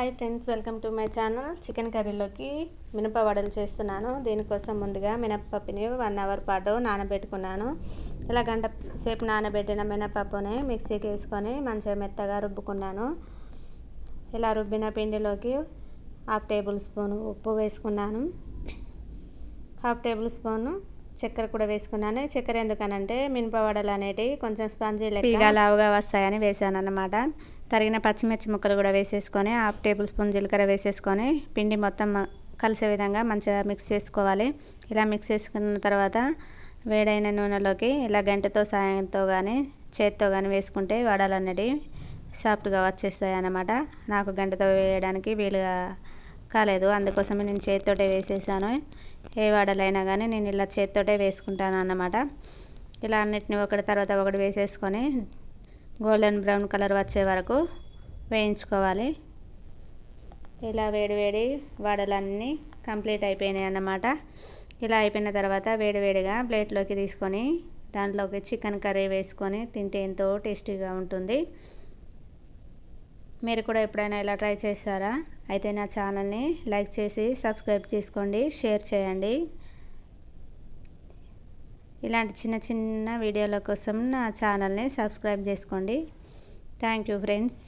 Hi friends welcome to my channel chicken కర్రీలోకి మినప వడలు చేస్తున్నాను. దీనికోసం ముందుగా మినపప్పుని వన్ అవర్ పాటు నానబెట్టుకున్నాను. ఇలా గంట సేపు నానబెట్టిన మినపప్పుని మిక్సీకి వేసుకొని మంచిగా మెత్తగా రుబ్బుకున్నాను. ఇలా రుబ్బిన పిండిలోకి హాఫ్ టేబుల్ స్పూన్ ఉప్పు వేసుకున్నాను. హాఫ్ టేబుల్ స్పూన్ చక్కెర కూడా వేసుకున్నాను. చక్కెర ఎందుకనంటే మినప వడలు అనేటివి కొంచెం స్పంజీ లెక్క లావుగా వస్తాయని వేసాను అన్నమాట తరిగిన పచ్చిమిర్చి ముక్కలు కూడా వేసేసుకొని హాఫ్ టేబుల్ స్పూన్ జీలకర్ర వేసేసుకొని పిండి మొత్తం కలిసే విధంగా మంచిగా మిక్స్ చేసుకోవాలి. ఇలా మిక్స్ చేసుకున్న తర్వాత వేడైన నూనెలోకి ఇలా గంటతో సాయంతో కానీ చేత్తో కానీ వేసుకుంటే వడలు సాఫ్ట్గా వచ్చేస్తాయి అన్నమాట. నాకు గంటతో వేయడానికి వీలుగా కాలేదు. అందుకోసమే నేను చేతితోటే వేసేసాను. ఏ వడలైనా కానీ నేను ఇలా చేతితోటే వేసుకుంటాను అన్నమాట. ఇలా అన్నిటిని ఒకటి తర్వాత ఒకటి వేసేసుకొని గోల్డెన్ బ్రౌన్ కలర్ వచ్చే వరకు వేయించుకోవాలి. ఇలా వేడివేడి వడలన్నీ కంప్లీట్ అయిపోయినాయి అన్నమాట. ఇలా అయిపోయిన తర్వాత వేడివేడిగా ప్లేట్లోకి తీసుకొని దాంట్లోకి చికెన్ కర్రీ వేసుకొని తింటే ఎంతో టేస్టీగా ఉంటుంది. మీరు కూడా ఎప్పుడైనా ఇలా ట్రై చేస్తారా అయితే నా ఛానల్ని లైక్ చేసి సబ్స్క్రైబ్ చేసుకోండి షేర్ చేయండి. ఇలాంటి చిన్న చిన్న వీడియోల కోసం నా ఛానల్ని సబ్స్క్రైబ్ చేసుకోండి. Thank you friends.